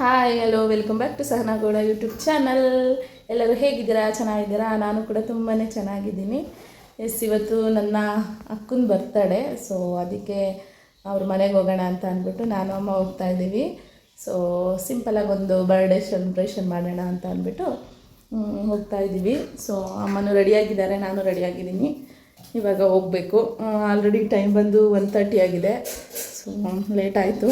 Hi hello welcome back to Sahana Gowda YouTube channel ಎಲ್ಲರೂ ಹೇಗಿದ್ದೀರಾ? ಚೆನ್ನಾಗಿದ್ದೀರಾ? ನಾನು ಕೂಡ ತುಂಬಾ ಚೆನ್ನಾಗಿದ್ದೀನಿ. ಎಸ್ ಇವತ್ತು ನನ್ನ ಅಕ್ಕನ ಬರ್ತಾಳೆ ಸೊ ಅದಕ್ಕೆ ಅವ್ರ ಮನೆಗೆ ಹೋಗೋಣ ಅಂತ ಅಂದ್ಬಿಟ್ಟು ನಾನು ಅಮ್ಮ ಹೋಗ್ತಾ ಇದ್ದೀವಿ. ಸೊ ಸಿಂಪಲಾಗಿ ಒಂದು ಬರ್ಡೇ ಸೆಲೆಬ್ರೇಷನ್ ಮಾಡೋಣ ಅಂತ ಅಂದ್ಬಿಟ್ಟು ಹೋಗ್ತಾ ಇದ್ದೀವಿ. ಸೊ ಅಮ್ಮನೂ ರೆಡಿಯಾಗಿದ್ದಾರೆ ನಾನು ರೆಡಿಯಾಗಿದ್ದೀನಿ ಇವಾಗ ಹೋಗಬೇಕು. ಆಲ್ರೆಡಿ ಟೈಮ್ ಬಂದು ಒನ್ ತರ್ಟಿ ಆಗಿದೆ. ಸೊ ಲೇಟ್ ಆಯಿತು.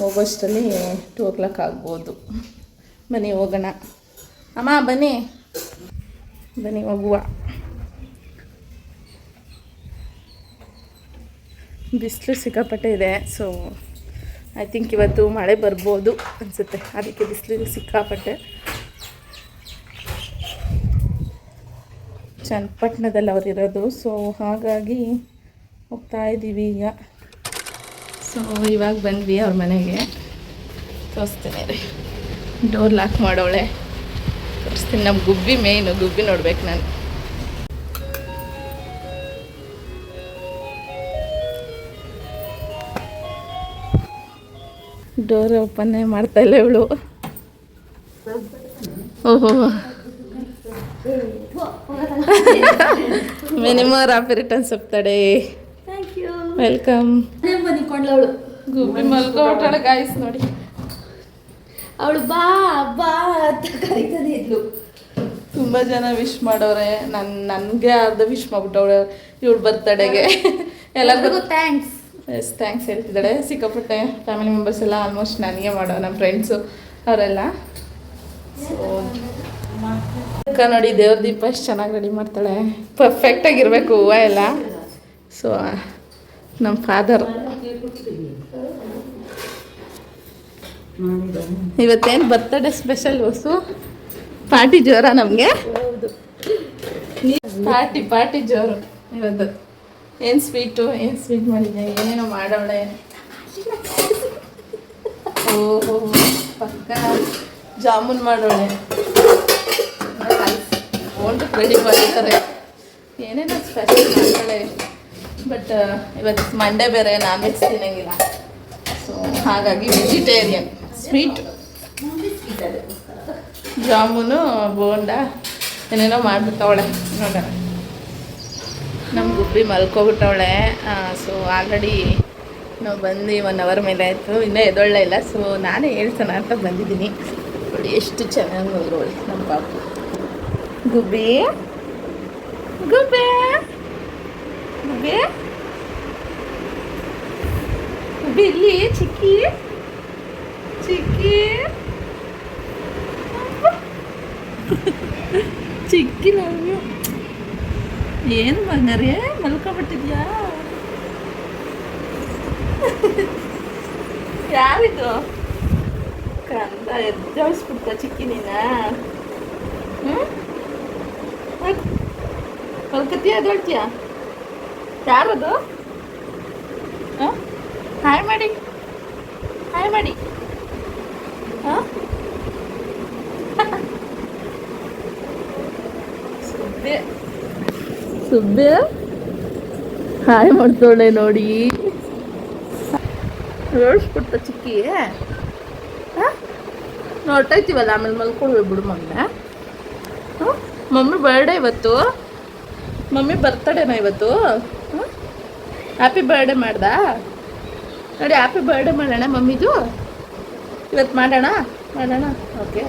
ಹೋಗೋಷ್ಟರಲ್ಲಿ ಟೂ ಓ ಕ್ಲಾಕ್ ಆಗ್ಬೋದು. ಬನ್ನಿ, ಹೋಗೋಣ. ಅಮ್ಮ, ಬನ್ನಿ. ಬನ್ನಿ, ಹೋಗುವ. ಬಿಸಿಲು ಸಿಕ್ಕಾಪಟ್ಟೆ ಇದೆ. ಸೊ ಐ ಥಿಂಕ್ ಇವತ್ತು ಮಳೆ ಬರ್ಬೋದು ಅನಿಸುತ್ತೆ. ಅದಕ್ಕೆ ಬಿಸಿಲು ಸಿಕ್ಕಾಪಟ್ಟೆ. ಚನ್ನಪಟ್ಟಣದಲ್ಲಿ ಅವ್ರು ಇರೋದು. ಸೊ ಹಾಗಾಗಿ ಹೋಗ್ತಾ ಇದ್ದೀವಿ ಈಗ. ಸೊ ಇವಾಗ ಬಂದ್ವಿ ಅವ್ರ ಮನೆಗೆ. ತೋರಿಸ್ತೀನಿ ರೀ. ಡೋರ್ ಲಾಕ್ ಮಾಡೋಳೆ. ತೋರಿಸ್ತೀನಿ. ನಮ್ಮ ಗುಬ್ಬಿ ಮೇಯ್ನು ಗುಬ್ಬಿ ನೋಡ್ಬೇಕು ನಾನು. ಡೋರ್ ಓಪನ್ನೇ ಮಾಡ್ತಾ ಇಲ್ಲ ಇವಳು. ಓಹೋ. ಮಿನಿಮಮ್ ರಾಪಿ ರಿಟರ್ನ್ಸ್ ಹೋಗ್ತಾಳೆ ಥ್ಯಾಂಕ್ ಯು ವೆಲ್ಕಮ್ ಅವಳು ಗುಬ್ಬಿ ಮಲ್ಕೊಬಿಟ್ಟಾಳೆ ಗಾಯ್ಸ್ ನೋಡಿ. ಅವಳು ಬಾ ಬಾ ಅಂತ ಕರಿತಾನೆ ಇದ್ಲು. ತುಂಬ ಜನ ವಿಶ್ ಮಾಡೋರೆ. ನನ್ನ ನನಗೆ ಅರ್ಧ ವಿಶ್ ಮಾಡ್ಬಿಟ್ಟವಳೆ ಇವಳು ಬರ್ತಡೆಗೆ. ಎಲ್ಲರಿಗೂ ಥ್ಯಾಂಕ್ಸ್ ಎಸ್ ಥ್ಯಾಂಕ್ಸ್ ಹೇಳ್ತಿದ್ದಾಳೆ. ಸಿಕ್ಕಾಪಟ್ಟೆ ಫ್ಯಾಮಿಲಿ ಮೆಂಬರ್ಸ್ ಎಲ್ಲ ಆಲ್ಮೋಸ್ಟ್ ನನಗೆ ಮಾಡೋ ನಮ್ಮ ಫ್ರೆಂಡ್ಸು ಅವರೆಲ್ಲ. ಸೊ ಅಕ್ಕ ನೋಡಿ ದೇವ್ರ ದೀಪ ಎಷ್ಟು ಚೆನ್ನಾಗಿ ರೆಡಿ ಮಾಡ್ತಾಳೆ. ಪರ್ಫೆಕ್ಟಾಗಿರಬೇಕು ಹೂವ ಎಲ್ಲ. ಸೊ ನಮ್ಮ ಫಾದರ್ ಇವತ್ತೇನು ಬರ್ತಡೇ ಸ್ಪೆಷಲ್ ಹೊಸು ಪಾರ್ಟಿ ಜೋರ ನಮಗೆ? ಪಾರ್ಟಿ ಪಾರ್ಟಿ ಜೋರು ಇವತ್ತು. ಏನು ಸ್ವೀಟು ಏನು ಸ್ವೀಟ್ ಮಾಡಿದೆ? ಏನೇನೋ ಮಾಡೋಳೆ ಓಹೋ ಪಕ್ಕ ಜಾಮೂನ್ ಮಾಡೋಳೆ ಓಂಟು ರೆಡಿ ಮಾಡಿದ್ದಾರೆ ಏನೇನೋ ಸ್ಪೆಷಲ್ ಮಾಡ್ತಾಳೆ. ಬಟ್ ಇವತ್ತು ಮಂಡೇ ಬೇರೆ ನಾನ್ ವೆಜ್ ತಿನ್ನಂಗಿಲ್ಲ. ಸೊ ಹಾಗಾಗಿ ವೆಜಿಟೇರಿಯನ್ ಸ್ವೀಟ್ ಜಾಮೂನು, ಬೋಂಡ, ಏನೇನೋ ಮಾಡ್ಬಿಟ್ಟವಳೆ. ನೋಡೋಣ. ನಮ್ಮ ಗುಬ್ಬಿ ಮಲ್ಕೋಬಿಟ್ಟವಳೆ. ಸೊ ಆಲ್ರೆಡಿ ನಾವು ಬಂದು ಒನ್ ಅವರ್ ಮೇಲೆ ಆಯಿತು. ಇನ್ನೂ ಎದೊಳ್ಳೆ ಇಲ್ಲ. ಸೊ ನಾನೇ ಹೇಳ್ತಾನೆ ಅಂತ ಬಂದಿದ್ದೀನಿ. ನೋಡಿ, ಎಷ್ಟು ಚೆನ್ನಾಗಿ ನೋಡ್ರೋಳಿ ನಮ್ಮ ಪಾಪು. ಗುಬ್ಬಿ. ಗುಬ್ಬಿ. ಗುಬ್ಬಿ. ಗುಬ್ಬಿ ಇಲ್ಲಿ ಚಿಕ್ಕಿ. ಚಿಕ್ಕಿ. ಚಿಕ್ಕಿ ನಾವು. ಏನು ಬಂಗಾರೇ, ಮಲ್ಕೊಬಿಟ್ಟಿದ್ಯಾ? ಯಾರಿದು? ಕಂದ ಎದ್ದಾಳಿಸ್ಬಿಡ್ತ ಚಿಕ್ಕಿ ನೀನ? ಹ್ಞೂ ಮಲ್ಕತ್ತೀಯ ಎದ್ದಾಳ್ತೀಯ ಯಾರದು ಹಾಂ? ಹಾಯ್ ಮಾಡಿ ಹಾಯ್ ಮಾಡಿ ಹಾಂ? ಸುಬ್ಬೆ ಸುಬ್ಬೆ ಹಾಯ್ ಮಾಡ್ತಾಳೆ ನೋಡಿ. ಹೇಳ್ಸ್ಬಿಡ್ತ ಚಿಕ್ಕಿ. ಹಾಂ? ನೋಡ್ತೈತಿವಲ್ಲ ಆಮೇಲೆ ಮಲ್ಕೊಂಡು ಬಿಡು ಮಮ್ಮಿ ಹಾಂ ಮಮ್ಮಿ ಬರ್ಡೇ ಇವತ್ತು. ಮಮ್ಮಿ ಬರ್ತಡೇನಾ ಇವತ್ತು. ಹ್ಯಾಪಿ ಬರ್ಡೇ ಮಾಡ್ದಾ? ನೋಡಿ ಹ್ಯಾಪಿ ಬರ್ಡೇ ಮಾಡೋಣ ಮಮ್ಮಿದು. ಇವತ್ತು ಮಾಡೋಣ? ಮಾಡೋಣ? ಓಕೆ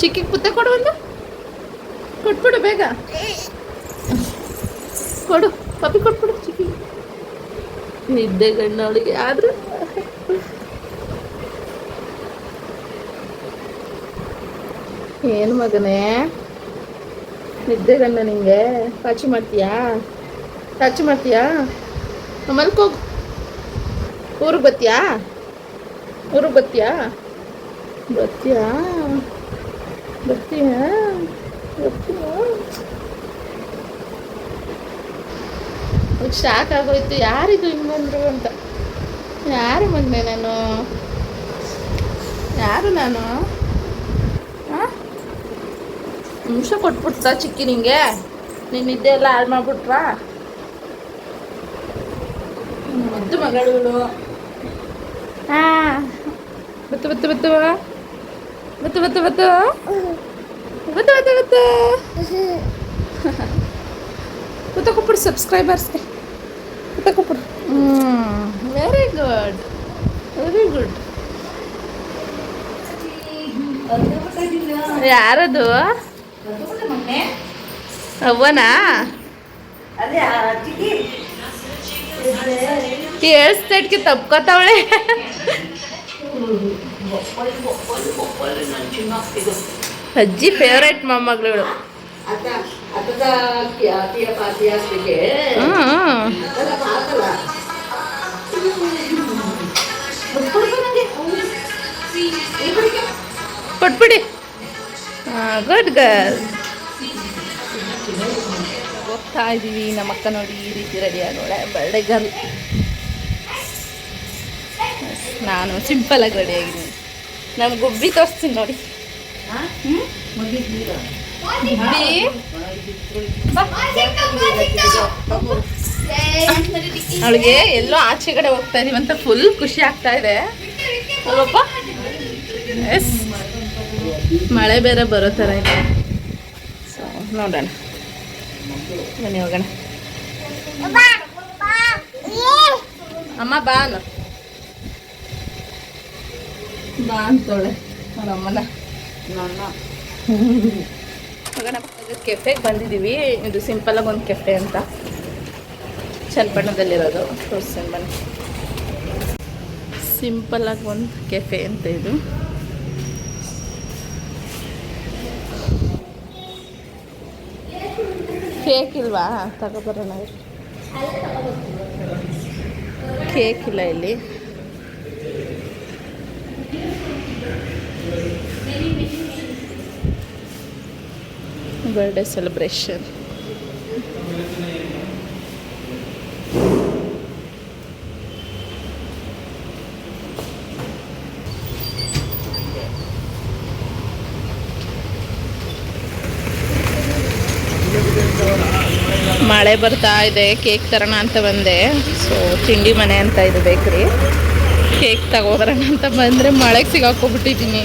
ಚಿಕ್ಕಿಗೆ ಪುತ್ತ ಕೊಡು ಒಂದು. ಕೊಟ್ಬಿಡು ಬೇಗ. ಕೊಡು. ಪಪ್ಪಿ ಕೊಟ್ಬಿಡು ಚಿಕ್ಕಿ ನಿದ್ದೆ ಗಂಡ ಅವಳಿಗೆ. ಆದ್ರೂ ಏನು ಮಗನೇ? ನಿದ್ದೆ ಗಂಡ ನಿಂಗೆ. ಟಚ್ ಮಾಡ್ತೀಯಾ? ಟಚ್ ಮಾಡ್ತೀಯಾ? ಮಲ್ಕೋಗು ಊರಿಗೆ ಬರ್ತೀಯಾ? ಊರಿಗೆ ಬರ್ತೀಯಾ? ಬರ್ತೀಯಾ? ಬರ್ತೀಯಾ? ಬರ್ತೀಯಾ? ಶಾಕ್ ಆಗೋಯ್ತು. ಯಾರಿದು ಹಿಂಗಂದ್ರು ಅಂತ. ಯಾರು ಮಗನೆ ನಾನು? ಯಾರು ನಾನು? ನಿಮಿಷ ಕೊಟ್ಬಿಡ್ತಾ ಚಿಕ್ಕಿ ನಿಂಗೆ. ನೀನು ನಿದ್ದೆ ಎಲ್ಲ ಹಾಳು ಮಾಡ್ಬಿಟ್ವಾ ಮುದ್ದು ಮಗಳು ಹಾಂ. ಬತ್ತು ಬತ್ತು ಬತ್ತು. ಬತ್ತು ಬತ್ತು ಬತ್ತು. ಬತ್ತು ಬತ್ತು ಬತ್ತು. ಕೂತ ಕೊಟ್ಬಿಡು ಸಬ್ಸ್ಕ್ರೈಬರ್ಸ್ಗೆ ಕೂತ ಕೊಟ್ಬಿಡು. ಹ್ಞೂ ವೆರಿ ಗುಡ್ ವೆರಿ ಗುಡ್ ಯಾರದು? ಅವ್ವನಾ ಕೇಳಿಸ್ತೇಟ್ಗೆ ತಪ್ಕೋತಾವಳೆ. ಅಜ್ಜಿ ಫೇವ್ರೇಟ್ ಮೊಮ್ಮಗಳು. ಕೊಟ್ಬಿಡಿ. ಗುಡ್ ಗರ್ಲ್ ಹೋಗ್ತಾ ಇದ್ದೀವಿ ನಮ್ಮ ಅಕ್ಕ ನೋಡಿ ಈ ರೀತಿ ರೆಡಿ ಆಗೋಳೆ ಬರ್ಡೇ ಗರ್ಲ್ ನಾನು ಸಿಂಪಲಾಗಿ ರೆಡಿ ಆಗಿದ್ದೀನಿ. ನಮ್ಮ ಗುಬ್ಬಿ ತೋರಿಸ್ತೀನಿ ನೋಡಿ. ಅವಳಿಗೆ ಎಲ್ಲೋ ಆಚೆ ಕಡೆ ಹೋಗ್ತಾ ಇದೀವಿ ಅಂತ ಫುಲ್ ಖುಷಿ ಆಗ್ತಾ ಇದೆ. ಅಲ್ವಪ್ಪ ಎಸ್ ಮಳೆ ಬೇರೆ ಬರೋ ಥರ ಇದೆ. ಸೊ ನೋಡೋಣ. ಬನ್ನಿ ಹೋಗೋಣ. ಅಮ್ಮ, ಬಾ ಅಲ್ಲ ಬಾ ಅಂತೋಳೆ ನೋಡಮ್ಮನ ಹೋಗೋಣ. ಕೆಫೆಗೆ ಬಂದಿದ್ದೀವಿ. ಇದು ಸಿಂಪಲಾಗಿ ಒಂದು ಕೆಫೆ ಅಂತ. ಚನ್ನಪಟ್ಟಣದಲ್ಲಿರೋದು. ತೋರಿಸ್ತೀನಿ ಬನ್ನಿ. ಸಿಂಪಲಾಗಿ ಒಂದು ಕೆಫೆ ಅಂತ ಇದು. ಕೇಕ್ ಇಲ್ವಾ? ತಗೊಬರೋಣ. ಕೇಕ್ ಇಲ್ಲ ಇಲ್ಲಿ. ಬರ್ಡೇ ಸೆಲೆಬ್ರೇಷನ್ ಮಳೆ ಬರ್ತಾ ಇದೆ, ಕೇಕ್ ತರೋಣ ಅಂತ ಬಂದೆ. ಸೊ ತಿಂಡಿ ಮನೆ ಅಂತ ಇದು ಬೇಕ್ರಿ. ಕೇಕ್ ತಗೋಬರೋಣ ಅಂತ ಬಂದರೆ ಮಳೆಗೆ ಸಿಗಾಕೋಬಿಟ್ಟಿದ್ದೀನಿ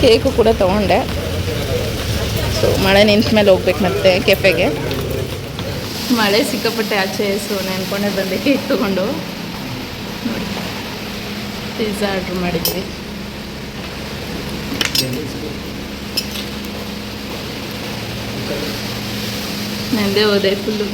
ಕೇಕು ಕೂಡ ತೊಗೊಂಡೆ. ಸೊ ಮಳೆ ನಿಂತ ಮೇಲೆ ಹೋಗ್ಬೇಕು ಮತ್ತೆ ಕೆಫೆಗೆ. ಮಳೆ ಸಿಕ್ಕಾಪಟ್ಟೆ ಆಚೆ ಸೊ ನೆನ್ಕೊಂಡೆ ಬಂದೆ ಕೇಕ್ ತೊಗೊಂಡು. ಪಿಜ್ಜಾ ಆರ್ಡ್ರ್ ಮಾಡಿದ್ವಿ ನಂದೇ ಹೋದೆ ಫುಲ್ಲು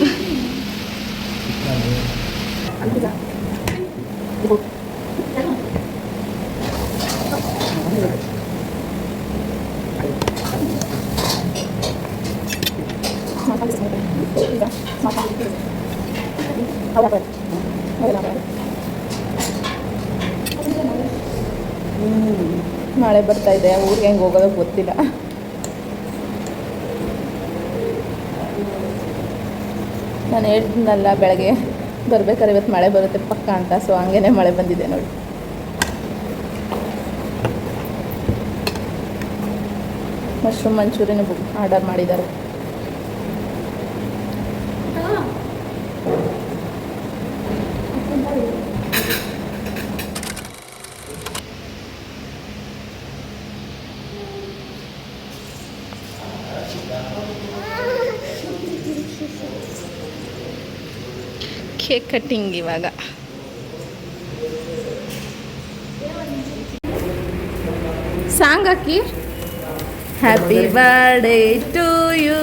ಮಳೆ ಬರ್ತಾ ಇದೆ ಊರಿಗೆ ಹೆಂಗೆ ಹೋಗೋದಕ್ಕೆ ಗೊತ್ತಿಲ್ಲ. ನಾನು ಹೇಳಿದ್ನಲ್ಲ, ಬೆಳಗ್ಗೆ ಬರ್ಬೇಕಾದ್ರೆ ಇವತ್ತು ಮಳೆ ಬರುತ್ತೆ ಪಕ್ಕ ಅಂತ ಸೊ ಹಂಗೇನೆ ಮಳೆ ಬಂದಿದೆ ನೋಡಿ. ಮಶ್ರೂಮ್ ಮಂಚೂರಿನ ಬುಕ್ ಆರ್ಡರ್ ಮಾಡಿದ್ದಾರೆ. ಕೇಕ್ ಕಟ್ಟಿಂಗ್ ಇವಾಗ. Song hockey. Happy birthday to you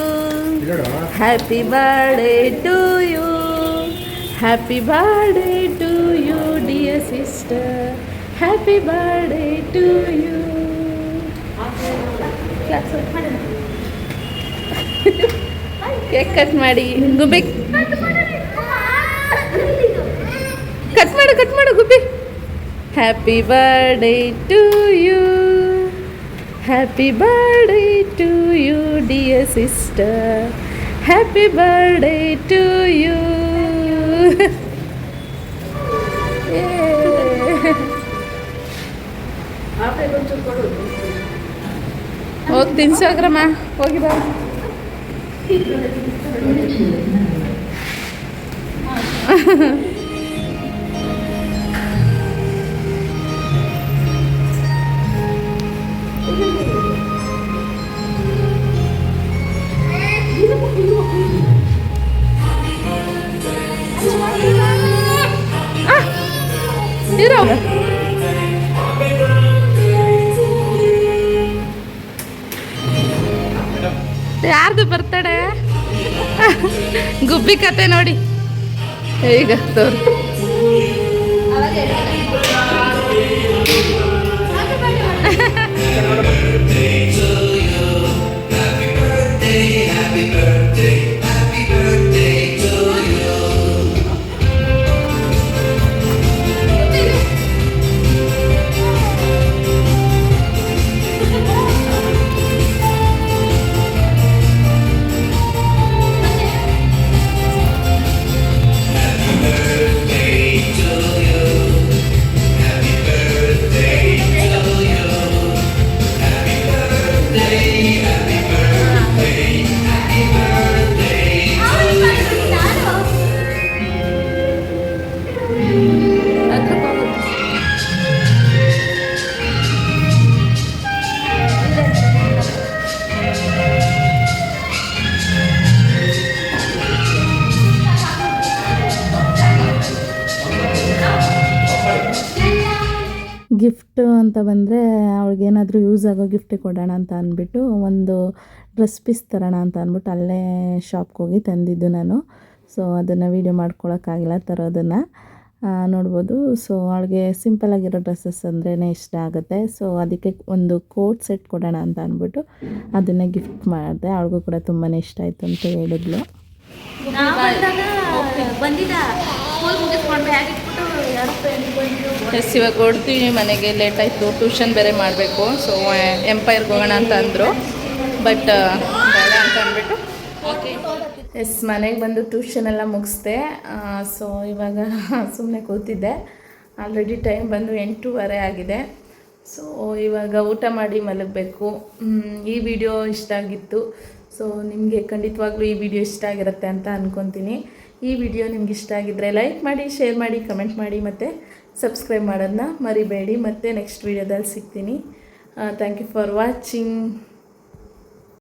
happy birthday to you happy birthday to you dear sister happy birthday to you cake cut ಮಾಡಿ ಗುಬ್ಬಿ happy birthday to you happy birthday to you dear sister happy birthday to you ಹೋಗಿ ತಿನ್ಸೋಗ್ರಮ್ಮ ಹೋಗಿ ಬಾ Ha ಇರೋ ಯಾರ್ದು birthday ಗುಬ್ಬಿ ಕತೆ ನೋಡಿ. ಈಗ ತೋರ್ ಗಿಫ್ಟ್ ಅಂತ ಬಂದರೆ ಅವಳಿಗೇನಾದರೂ ಯೂಸ್ ಆಗೋ ಗಿಫ್ಟ್ ಕೊಡೋಣ ಅಂತ ಅಂದ್ಬಿಟ್ಟು ಒಂದು ಡ್ರೆಸ್ ಪೀಸ್ ತರೋಣ ಅಂತ ಅಂದ್ಬಿಟ್ಟು ಅಲ್ಲೇ ಶಾಪ್ಗೆ ಹೋಗಿ ತಂದಿದ್ದು ನಾನು. ಸೊ ಅದನ್ನು ವೀಡಿಯೋ ಮಾಡ್ಕೊಳೋಕ್ಕಾಗಿಲ್ಲ, ತರೋದನ್ನು. ನೋಡ್ಬೋದು. ಸೊ ಅವಳಿಗೆ ಸಿಂಪಲಾಗಿರೋ ಡ್ರೆಸ್ಸಸ್ ಅಂದ್ರೇ ಇಷ್ಟ ಆಗುತ್ತೆ. ಸೊ ಅದಕ್ಕೆ ಒಂದು ಕೋಟ್ ಸೆಟ್ ಕೊಡೋಣ ಅಂತ ಅಂದ್ಬಿಟ್ಟು ಅದನ್ನು ಗಿಫ್ಟ್ ಮಾಡಿದೆ. ಅವಳಿಗೂ ಕೂಡ ತುಂಬಾ ಇಷ್ಟ ಆಯಿತು ಅಂತ ಹೇಳಿದ್ಲು. ಬಂದಿದ್ದ ಎಸ್ ಇವಾಗ ಕೊಡ್ತೀವಿ ಮನೆಗೆ ಲೇಟ್ ಆಯಿತು ಟ್ಯೂಷನ್ ಬೇರೆ ಮಾಡಬೇಕು. ಸೊ ಎಂಪೈರ್ಗೆ ಹೋಗೋಣ ಅಂತ ಅಂದರು. ಬಟ್ ಬೇಡ ಅಂತ ಅಂದ್ಬಿಟ್ಟು. ಎಸ್ ಮನೆಗೆ ಬಂದು ಟ್ಯೂಷನ್ ಎಲ್ಲ ಮುಗಿಸ್ದೆ. ಸೊ ಇವಾಗ ಸುಮ್ಮನೆ ಕೂತಿದ್ದೆ. ಆಲ್ರೆಡಿ ಟೈಮ್ ಬಂದು ಎಂಟೂವರೆ ಆಗಿದೆ. ಸೊ ಇವಾಗ ಊಟ ಮಾಡಿ ಮಲಗಬೇಕು. ಈ ವಿಡಿಯೋ ಇಷ್ಟ ಆಗಿತ್ತು. ಸೊ ನಿಮಗೆ ಖಂಡಿತವಾಗ್ಲೂ ಈ ವಿಡಿಯೋ ಇಷ್ಟ ಆಗಿರುತ್ತೆ ಅಂತ ಅಂದ್ಕೊತೀನಿ ಈ ವಿಡಿಯೋ ನಿಮ್ಗೆ ಇಷ್ಟ ಆಗಿದ್ದರೆ ಲೈಕ್ ಮಾಡಿ ಶೇರ್ ಮಾಡಿ ಕಮೆಂಟ್ ಮಾಡಿ ಮತ್ತು ಸಬ್ಸ್ಕ್ರೈಬ್ ಮಾಡೋದನ್ನ ಮರಿಬೇಡಿ. ಮತ್ತೆ ನೆಕ್ಸ್ಟ್ ವೀಡಿಯೋದಲ್ಲಿ ಸಿಗ್ತೀನಿ. Thank you for watching